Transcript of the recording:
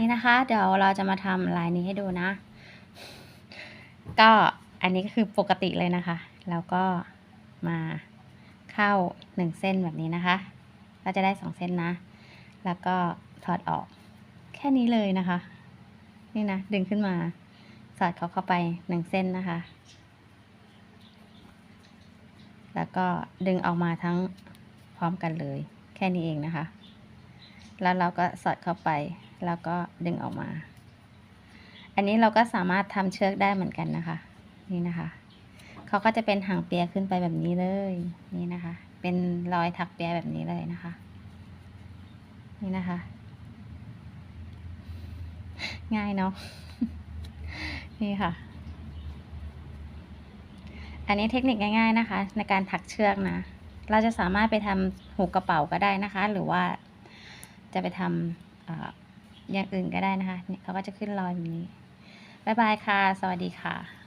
นี่นะคะ เดี๋ยวเราจะมาทำลายนี้ให้ดูนะ ก็อันนี้ก็คือปกติเลยนะคะ แล้วก็มาเข้าหนึ่งเส้นแบบนี้นะคะ ก็จะได้สองเส้นนะ แล้วก็ถอดออกแค่นี้เลยนะคะ นี่นะ ดึงขึ้นมา สอดเขาเข้าไปหนึ่งเส้นนะคะ แล้วก็ดึงออกมาทั้งพร้อมกันเลย แค่นี้เองนะคะ แล้วเราก็สอดเข้าไป แล้วก็ดึงออกมา อันนี้เราก็สามารถทำเชือกได้เหมือนกันนะคะ นี่นะคะเขาก็จะเป็นหางเปียขึ้นไปแบบนี้เลยนี่นะคะ เป็นรอยถักเปียแบบนี้เลยนะคะ นี่นะคะ ง่ายเนาะนี่ค่ะ อันนี้เทคนิคง่าย ๆนะคะ ในการถักเชือกนะ เราจะสามารถไปทำหูกระเป๋าก็ได้นะคะ หรือว่าจะไปทำอ่อ อย่างอื่นก็ได้นะคะเนี่ยเขาก็จะขึ้นรอยแบบนี้ บ๊ายบายค่ะ สวัสดีค่ะ